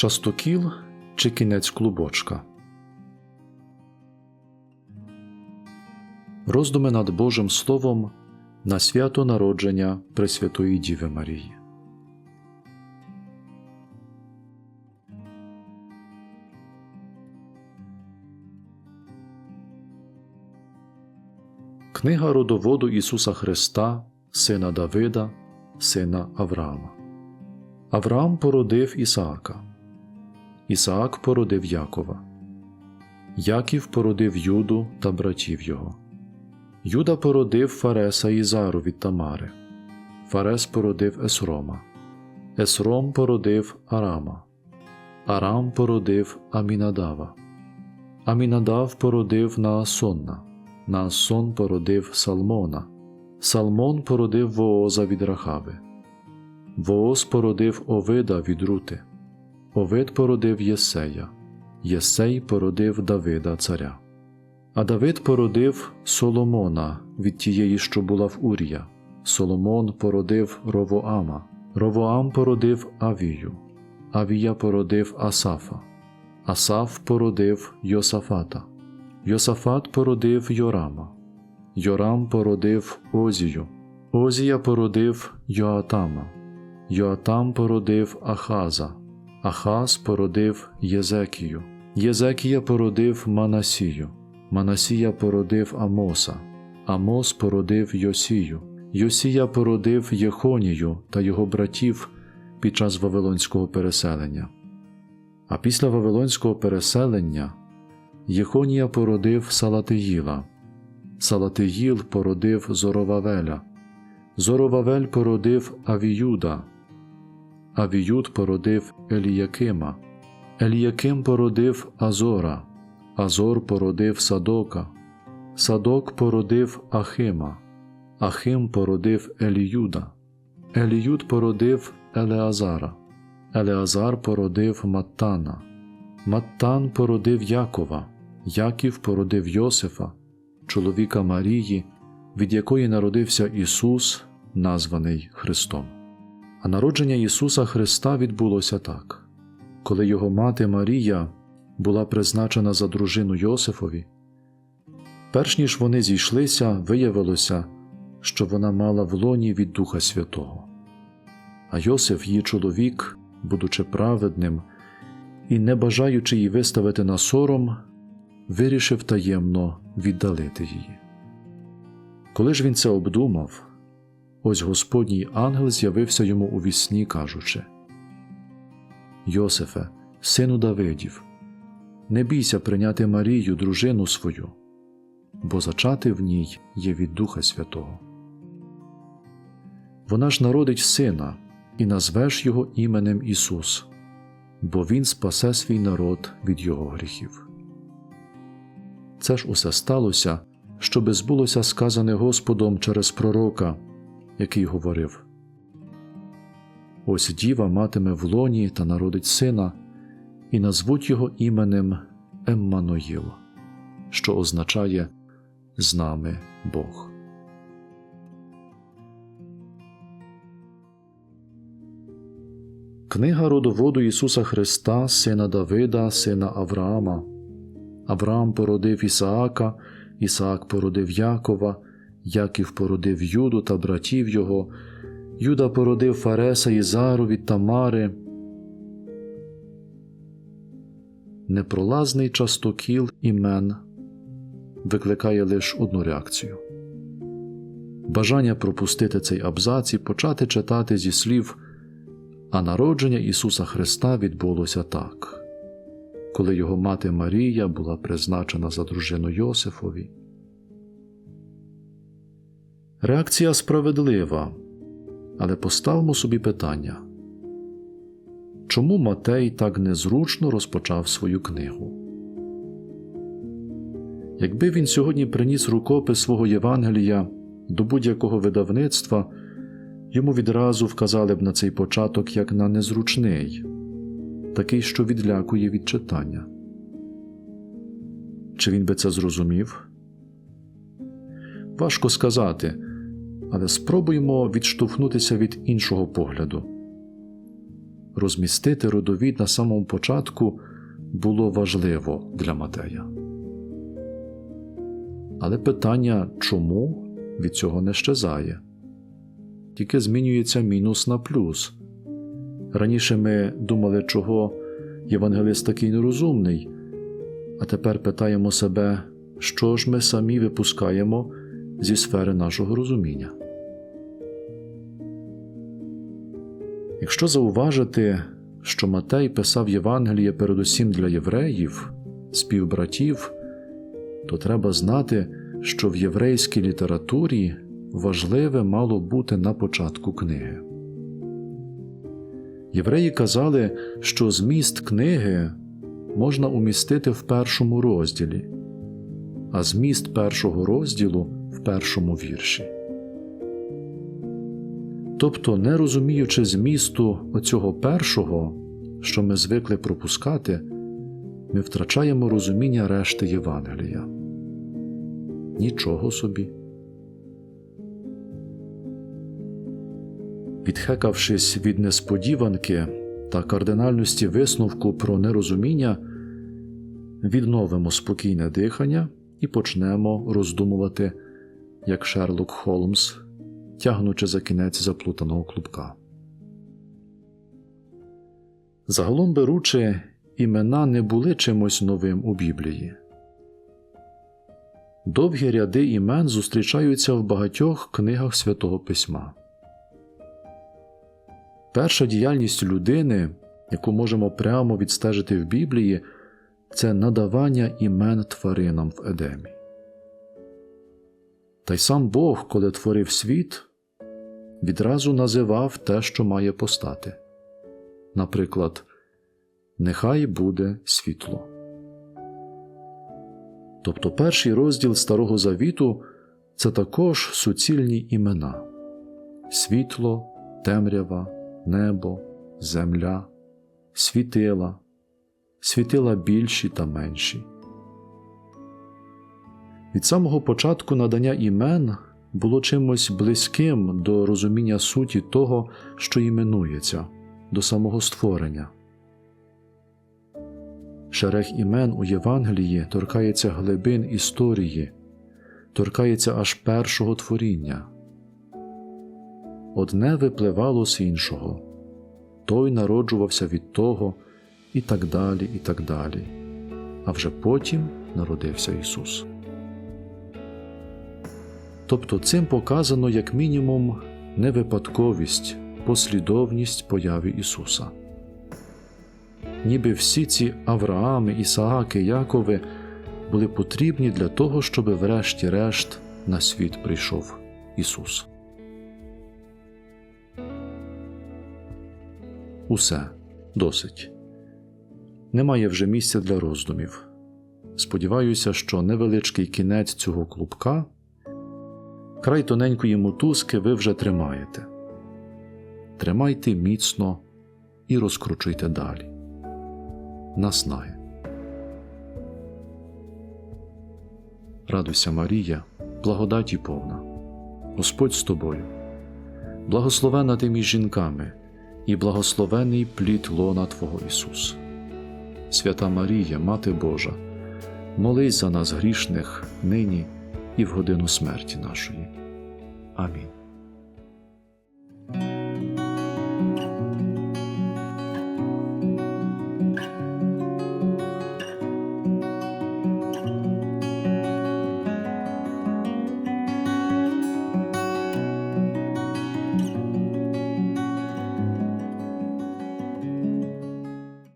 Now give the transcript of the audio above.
Частокіл чи кінець клубочка. Роздуми над Божим Словом на свято народження Пресвятої Діви Марії. Книга родоводу Ісуса Христа, сина Давида, сина Авраама. Авраам породив Ісаака. Ісаак породив Якова. Яків породив Юду та братів його. Юда породив Фареса і Зару від Тамари. Фарес породив Есрома. Есром породив Арама. Арам породив Амінадава. Амінадав породив Наасонна. Наасон породив Салмона. Салмон породив Вооза від Рахави. Вооз породив Овида від Рути. Овид породив Єсея. Єсей породив Давида царя. А Давид породив Соломона від тієї, що була в Урія. Соломон породив Ровоама. Ровоам породив Авію. Авія породив Асафа. Асаф породив Йосафата. Йосафат породив Йорама. Йорам породив Озію. Озія породив Йоатама. Йоатам породив Ахаза. Ахаз породив Єзекію. Єзекія породив Манасію. Манасія породив Амоса. Амос породив Йосію. Йосія породив Єхонію та його братів під час Вавилонського переселення. А після Вавилонського переселення Єхонія породив Салатиїла. Салатиїл породив Зоровавеля. Зоровавель породив Авіюда. Авіюд породив Еліякима. Еліяким породив Азора. Азор породив Садока. Садок породив Ахима. Ахим породив Еліюда. Еліюд породив Елеазара. Елеазар породив Маттана. Маттан породив Якова. Яків породив Йосифа, чоловіка Марії, від якої народився Ісус, названий Христом. А народження Ісуса Христа відбулося так. Коли його мати Марія була призначена за дружину Йосифові, перш ніж вони зійшлися, виявилося, що вона мала в лоні від Духа Святого. А Йосиф, її чоловік, будучи праведним і не бажаючи її виставити на сором, вирішив таємно віддалити її. Коли ж він це обдумав, ось Господній ангел з'явився йому у вісні, кажучи: Йосифе, сину Давидів, не бійся прийняти Марію, дружину свою, бо зачати в ній є від Духа Святого. Вона ж народить сина, і назвеш його іменем Ісус, бо Він спасе свій народ від його гріхів. Це ж усе сталося, щоби збулося сказане Господом через пророка, який говорив: Ось діва матиме в лоні та народить сина, і назвуть його іменем Еммануїл, що означає з нами Бог. Книга родоводу Ісуса Христа, сина Давида, сина Авраама. Авраам породив Ісаака, Ісаак породив Якова, Яків породив Юду та братів його, Юда породив Фареса і Зару від Тамари. Непролазний частокіл імен викликає лише одну реакцію бажання пропустити цей абзац і почати читати зі слів, а народження Ісуса Христа відбулося так коли його мати Марія була призначена за дружину Йосифові. Реакція справедлива, але поставмо собі питання чому Матей так незручно розпочав свою книгу? Якби він сьогодні приніс рукопис свого Євангелія до будь-якого видавництва, йому відразу вказали б на цей початок як на незручний такий, що відлякує від читання. Чи він би це зрозумів? Важко сказати, але спробуємо відштовхнутися від іншого погляду. розмістити родовід на самому початку було важливо для Матея. Але питання чому від цього не щезає, тільки змінюється мінус на плюс. Раніше ми думали, чого євангелист такий нерозумний, а тепер питаємо себе, що ж ми самі випускаємо зі сфери нашого розуміння. Якщо зауважити, що Матей писав Євангеліє передусім для євреїв, співбратів, то треба знати, що в єврейській літературі важливе мало бути на початку книги. Євреї казали, що зміст книги можна умістити в першому розділі, а зміст першого розділу в першому вірші. Тобто, не розуміючи змісту оцього першого, що ми звикли пропускати, ми втрачаємо розуміння решти Євангелія. Нічого собі. Відхекавшись від несподіванки та кардинальності висновку про нерозуміння, відновимо спокійне дихання і почнемо роздумувати, як Шерлок Холмс, тягнучи за кінець заплутаного клубка. Загалом беручи, імена не були чимось новим у Біблії. Довгі ряди імен зустрічаються в багатьох книгах Святого Письма. Перша діяльність людини, яку можемо прямо відстежити в Біблії, це надавання імен тваринам в Едемі. Та й сам Бог, коли творив світ, відразу називав те, що має постати. Наприклад, Нехай буде світло. Тобто перший розділ Старого Завіту це також суцільні імена світло, темрява, небо, земля, світила, світила більші та менші. Від самого початку надання імен було чимось близьким до розуміння суті того, що іменується, до самого створення. Шерех імен у Євангелії торкається глибин історії, торкається аж першого творіння. Одне випливало з іншого, той народжувався від того, і так далі, і так далі. А вже потім народився Ісус. Тобто цим показано як мінімум невипадковість, послідовність появи Ісуса ніби всі ці Авраами, Ісааки, Якови були потрібні для того, щоб врешті-решт на світ прийшов Ісус. Усе досить. Немає вже місця для роздумів. Сподіваюся, що невеличкий кінець цього клубка, край тоненької мотузки ви вже тримаєте. Тримайте міцно і розкручуйте далі наснаги. Радуйся, Марія, благодаті повна, Господь з тобою, благословена ти між жінками, і благословений плід лона Твого Ісус. Свята Марія, Мати Божа, молись за нас грішних нині і в годину смерті нашої. Амінь.